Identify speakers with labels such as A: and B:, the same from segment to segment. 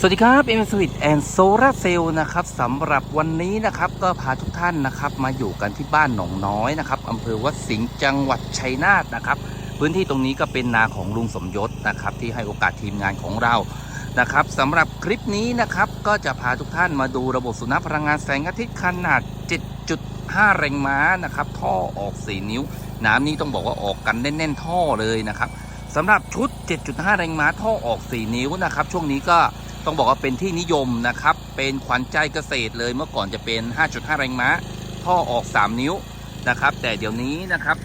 A: สวัสดีครับเอ็มสวิตแอนโซลาเซลนะครับสำหรับวันนี้นะครับก็พาทุกท่านนะครับมาอยู่กันที่บ้านหนองน้อยนะครับอำเภอวัดสิงห์จังหวัดชัยนาทนะครับพื้นที่ตรงนี้ก็เป็นนาของลุงสมยศนะครับที่ให้โอกาสทีมงานของเรานะครับสำหรับคลิปนี้นะครับก็จะพาทุกท่านมาดูระบบสุนัขพลังงานแสงอาทิตย์ขนาด 7.5 แรงม้านะครับท่อออก 4 นิ้ว น้ำนี้ต้องบอกว่าออกกันแน่นๆท่อเลยนะครับสำหรับชุด 7.5 แรงม้าท่อออก 4 นิ้วนะครับช่วงนี้ก็ ต้องบอกว่าเป็นที่นิยมนะครับ เป็นขวัญใจเกษตรเลยเมื่อก่อนจะเป็น 5.5 แรงม้า ท่อออก 3 นิ้วนะครับ แต่เดี๋ยวนี้นะครับ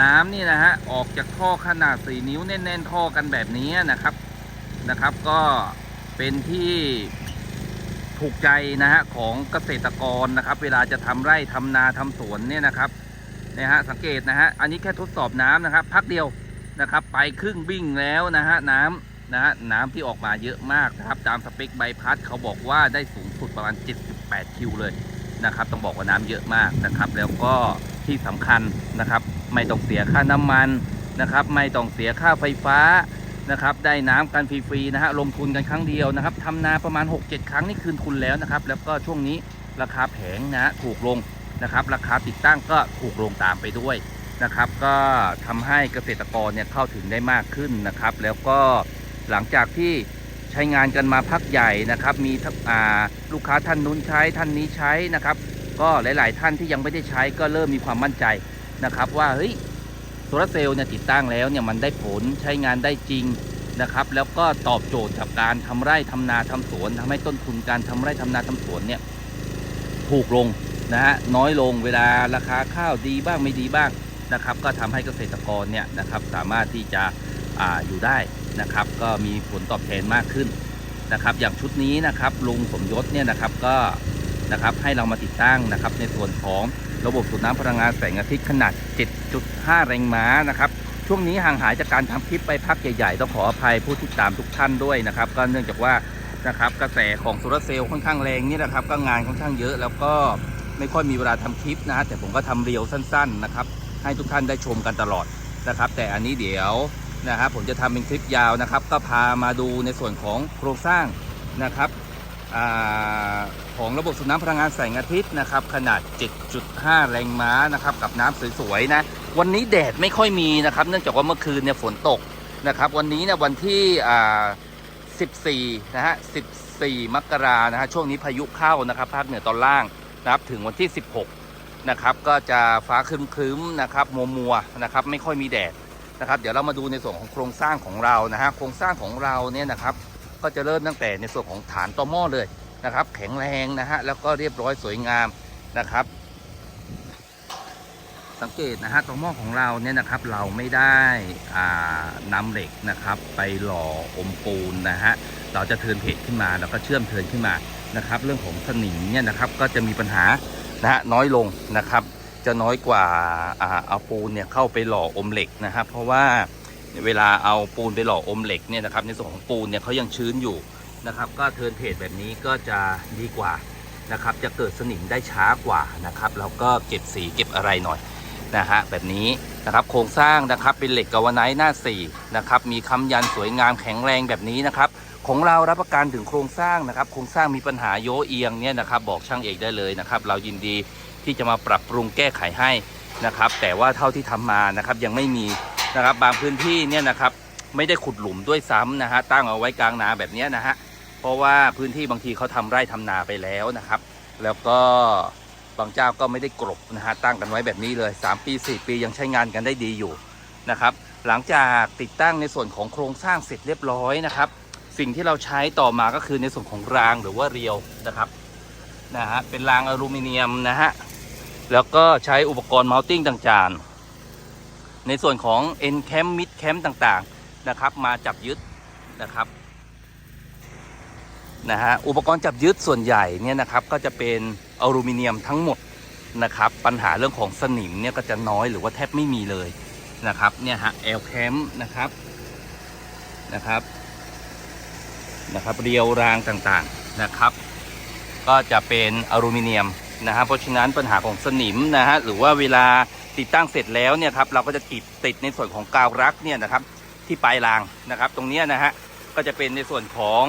A: น้ำนี่นะฮะออกจากท่อขนาด 4 นิ้วแน่น ๆ ท่อกันแบบนี้นะครับนะครับ ก็เป็นที่ถูกใจนะฮะของเกษตรกรนะครับ เวลาจะทำไร่ทำนาทำสวนเนี่ยนะครับเนี่ยฮะสังเกตนะฮะอันนี้แค่ทดสอบน้ำนะครับ พักเดียวนะครับ ไปครึ่งวิ่งแล้วนะฮะน้ำ นะฮะน้ำที่ออกมาเยอะมากนะครับตามสเปคใบพัดเขาบอกว่าได้สูงสุดประมาณ 78 คิวเลยนะครับต้องบอกว่าน้ำเยอะมากนะครับ แล้วก็ที่สำคัญนะครับไม่ต้องเสียค่าน้ำมันนะครับ ไม่ต้องเสียค่าไฟฟ้านะครับได้น้ำกันฟรีๆนะฮะลงทุนกันครั้งเดียวนะครับทำนาประมาณ 6-7 ครั้งนี่คืนทุนแล้วนะครับ แล้วก็ช่วงนี้ราคาแผงนะฮะถูกลงนะครับ ราคาติดตั้งก็ถูกลงตามไปด้วยนะครับ ก็ทำให้เกษตรกรเนี่ยเข้าถึงได้มากขึ้นนะครับ แล้วก็ หลังจากที่ใช้งานกันมาพักใหญ่นะครับ มีลูกค้าท่านนู้นใช้ท่านนี้ใช้นะครับ ก็หลาย ๆ ท่านที่ยังไม่ได้ใช้ก็เริ่มมีความมั่นใจนะครับ ว่าเฮ้ยโซลาเซลล์เนี่ยติดตั้งแล้วเนี่ยมันได้ผลใช้งานได้จริงนะครับ แล้วก็ตอบโจทย์กับการทำไร่ทำนาทำสวนทำให้ต้นทุนการทำไร่ทำนาทำสวนเนี่ยถูกลงนะฮะน้อยลงเวลาราคาข้าวดีบ้างไม่ดีบ้างนะครับ ก็ทำให้เกษตรกรเนี่ยนะครับสามารถที่จะ อ่าอยู่ได้นะครับ ก็มีผลตอบแทนมากขึ้นนะครับ อย่างชุดนี้นะครับลุงสมยศเนี่ยนะครับก็นะครับให้เรามาติดตั้งนะครับ ในส่วนของระบบสูบน้ำพลังงานแสงอาทิตย์ขนาด 7.5 แรงม้านะครับช่วงนี้ห่างหายจากการทำคลิปไปพักใหญ่ๆต้องขออภัยผู้ติดตามทุกท่านด้วยนะครับ ก็เนื่องจากว่านะครับกระแสของโซลาร์เซลล์ค่อนข้างแรงนี่นะครับ ก็งานค่อนข้างเยอะแล้วก็ไม่ค่อยมีเวลาทำคลิปนะฮะแต่ผมก็ทำเรียวสั้นๆนะครับให้ทุกท่านได้ชมกันตลอดนะครับ แต่อันนี้เดี๋ยว นะครับผมจะทำเป็นคลิปยาวนะครับ ก็พามาดูในส่วนของโครงสร้างนะครับอของระบบสูบน้ำพลังงานแสงอาทิตย์นะครับขนาด 7.5 แรงม้านะครับกับน้ำสวยๆนะวันนี้แดดไม่ค่อยมีนะครับ เนื่องจากว่าเมื่อคืนเนี่ยฝนตกนะครับ วันนี้เนี่ยวันที่ 14 นะฮะ 14 มกรานะฮะช่วงนี้พายุเข้านะครับภาคเหนือตอนล่างนะครับถึงวันที่ 16 นะครับก็จะฟ้าครึ้มๆนะครับมัวๆนะครับไม่ค่อยมีแดด นะครับ เดี๋ยวเรามาดูในส่วนของโครงสร้างของเรานะฮะโครงสร้างของเราเนี่ยนะครับ ก็จะเริ่มตั้งแต่ในส่วนของฐานต่อหม้อเลยนะครับ แข็งแรงนะฮะแล้วก็เรียบร้อยสวยงามนะครับ สังเกตนะฮะต่อหม้อของเราเนี่ยนะครับเราไม่ได้อ่านำเหล็กนะครับ ไปหล่ออมปูนนะฮะเราจะเทิร์นเพจขึ้นมาแล้วก็เชื่อมเทิร์นขึ้นมานะครับ เรื่องของสนิมเนี่ยนะครับก็จะมีปัญหานะฮะน้อยลงนะครับ จะน้อยกว่าเอาปูนเนี่ยเข้าไปหล่ออมเหล็กนะครับ เพราะว่าเวลาเอาปูนไปหล่ออมเหล็กเนี่ยนะครับในส่วนของปูนเนี่ยเขายังชื้นอยู่นะครับ ก็เทิร์นเพจแบบนี้ก็จะดีกว่านะครับ จะเกิดสนิมได้ช้ากว่านะครับแล้วก็เก็บสีเก็บอะไรหน่อยนะฮะแบบนี้นะครับโครงสร้างนะครับเป็นเหล็กกาวาไนท์หน้า4นะครับมีคำยันสวยงามแข็งแรงแบบนี้นะครับของเรารับประกันถึงโครงสร้างนะครับ โครงสร้างมีปัญหาโยเอียงเนี่ยนะครับ บอกช่างเอกได้เลยนะครับ เรายินดี ที่จะมาปรับปรุงแก้ไขให้นะครับ แต่ว่าเท่าที่ทำมานะครับยังไม่มีนะครับบางพื้นที่เนี่ยนะครับไม่ได้ขุดหลุมด้วยซ้ำนะฮะตั้งเอาไว้กลางนาแบบนี้นะฮะเพราะว่าพื้นที่บางทีเขาทำไร่ทำนาไปแล้วนะครับ แล้วก็บางเจ้าก็ไม่ได้กรบนะฮะตั้งกันไว้แบบนี้เลย 3 ปี 4 ปียังใช้งานกันได้ดีอยู่นะครับ หลังจากติดตั้งในส่วนของโครงสร้างเสร็จเรียบร้อยนะครับ สิ่งที่เราใช้ต่อมาก็คือในส่วนของรางหรือว่าเรียวนะครับนะฮะเป็นรางอลูมิเนียมนะฮะ แล้วก็ใช้อุปกรณ์มา n ติ้งต่างๆ ในส่วนของ end cam mid cam ต่างๆนะครับ มาจับยึดนะครับนะฮะอุปกรณ์จับยึดส่วนใหญ่เนี่ยนะครับก็จะเป็นอลูมิเนียมทั้งหมดนะครับปัญหาเรื่องของสนิมเนี่ยก็จะน้อยหรือว่าแทบไม่มีเลยนะครับเนี่ยฮะ L cam นะครับนะครับนะครับเรียวรางต่างๆนะครับ ก็จะเป็นอลูมิเนียม นะฮะเพราะฉะนั้นปัญหาของสนิมนะฮะหรือว่าเวลาติดตั้งเสร็จแล้วเนี่ยครับเราก็จะติดติดในส่วนของกาวรักเนี่ยนะครับที่ปลายรางนะครับ ตรงเนี้ยนะฮะก็จะเป็นในส่วนของ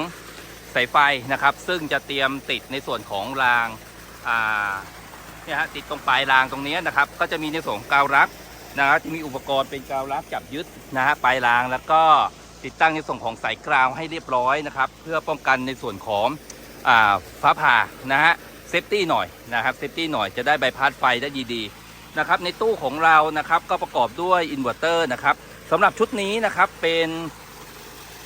A: สายไฟนะครับ ซึ่งจะเตรียมติดในส่วนของรางอ่าเนี่ยฮะติดตรงปลายรางตรงนี้นะครับ ก็จะมีในส่วนของกาวรักนะครับที่มีอุปกรณ์เป็นกาวรักจับยึดนะฮะปลายรางแล้วก็ติดตั้งในส่วนของสายกราวให้เรียบร้อยนะครับ เพื่อป้องกันในส่วนของอ่าฟ้าผ่านะฮะ เซฟตี้หน่อยนะครับเซฟตี้หน่อยจะได้ใบพัดไฟได้ดีๆนะครับในตู้ของเรานะครับก็ประกอบด้วยอินเวอร์เตอร์นะครับสำหรับชุดนี้นะครับเป็น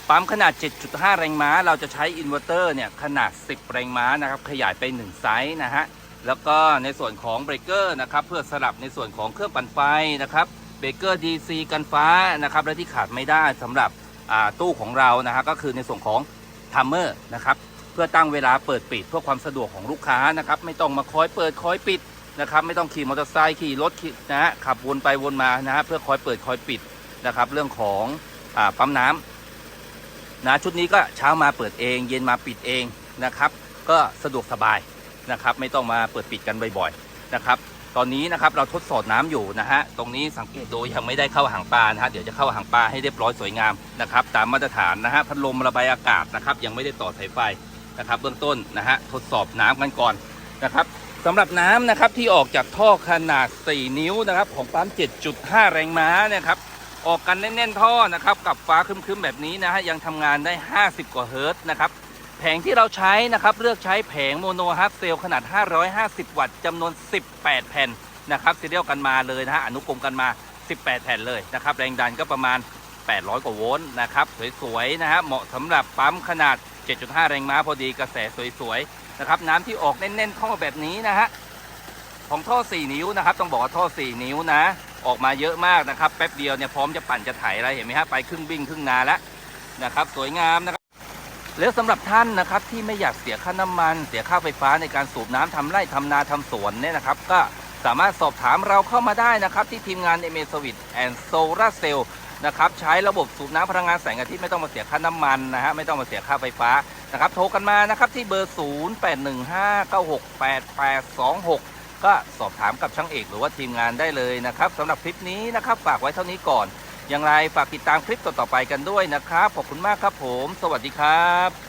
A: ปั๊มขนาด 7.5 แรงม้า เราจะใช้อินเวอร์เตอร์เนี่ยขนาด 10 แรงม้านะครับขยายไป 1 ไซส์นะฮะแล้วก็ในส่วนของเบรกเกอร์นะครับเพื่อสลับในส่วนของเครื่องปั่นไฟนะครับเบรกเกอร์ DC กันฟ้านะครับและที่ขาดไม่ได้สำหรับตู้ของเรานะฮะก็คือในส่วนของทัมเมอร์นะครับ พื่อตั้งเวลาเปิดปิดเพื่อความสะดวกของลูกค้านะครับ ไม่ต้องมาคอยเปิดคอยปิดนะครับ ไม่ต้องขี่มอเตอร์ไซค์ขี่รถขี่นะฮะขับวนไปวนมานะฮะเพื่อคอยเปิดคอยปิดนะครับ เรื่องของอปั๊มน้ำนะชุดนี้ก็เช้ามาเปิดเอง เย็นมาปิดเองนะครับ ก็สะดวกสบายนะครับ ไม่ต้องมาเปิดปิดกันบ่อยๆนะครับตอนนี้นะครับเราทดสอบน้ำอยู่นะฮะตรงนี้สังเกตดูยังไม่ได้เข้าหางปลานะฮะเดี๋ยวจะเข้าหางปลาให้เรียบร้อยสวยงามนะครับ ตามมาตรฐานนะฮะพัดลมระบายอากาศนะครับ ยังไม่ได้ต่อสายไฟ นะครับเบื้องต้นนะฮะทดสอบน้ำกันก่อนนะครับสำหรับน้ำนะครับที่ออกจากท่อขนาด 4 นิ้วนะครับของปั๊ม 7.5 แรงม้าเนี่ยครับออกกันแน่นๆท่อนะครับกับฟ้าครึมๆแบบนี้นะฮะยังทำงานได้ 50 กว่าเฮิร์ตนะครับแผงที่เราใช้นะครับเลือกใช้แผงโมโนฮาร์ฟเซลขนาด 550 วัตต์จำนวน 18 แผ่นนะครับซีเรียลกันมาเลยนะฮะอนุกรมกันมา 18 แผ่นเลยนะครับแรงดันก็ประมาณ 800 กว่าโวลต์นะครับสวยๆนะฮะเหมาะสำหรับปั๊มขนาด 7.5 แรงม้าพอดีกระแสสวยๆนะครับน้ำที่ออกแน่นๆท่อแบบนี้นะฮะของท่อ 4 นิ้วนะครับ ต้องบอกว่าท่อ 4 นิ้วนะ ออกมาเยอะมากนะครับ แป๊บเดียวเนี่ยพร้อมจะปั่นจะไถอะไรเห็นไหมฮะไปครึ่งบิ้งครึ่งนาแล้วนะครับ สวยงามนะครับ แล้วสำหรับท่านนะครับที่ไม่อยากเสียค่าน้ำมัน เสียค่าไฟฟ้าในการสูบน้ำทำไร่ทำนาทำสวนเนี่ยนะครับ ก็สามารถสอบถามเราเข้ามาได้นะครับ ที่ทีมงาน m อ s w i t and Solar Cell นะครับใช้ระบบสูบน้ำพลังงานแสงอาทิตย์ไม่ต้องมาเสียค่าน้ำมันนะฮะไม่ต้องมาเสียค่าไฟฟ้านะครับโทรกันมานะครับที่เบอร์ 0815968826 ก็สอบถามกับช่างเอกหรือว่าทีมงานได้เลยนะครับสำหรับคลิปนี้นะครับฝากไว้เท่านี้ก่อน อย่างไรฝากติดตามคลิปต่อๆไปกันด้วยนะครับขอบคุณมากครับผม สวัสดีครับ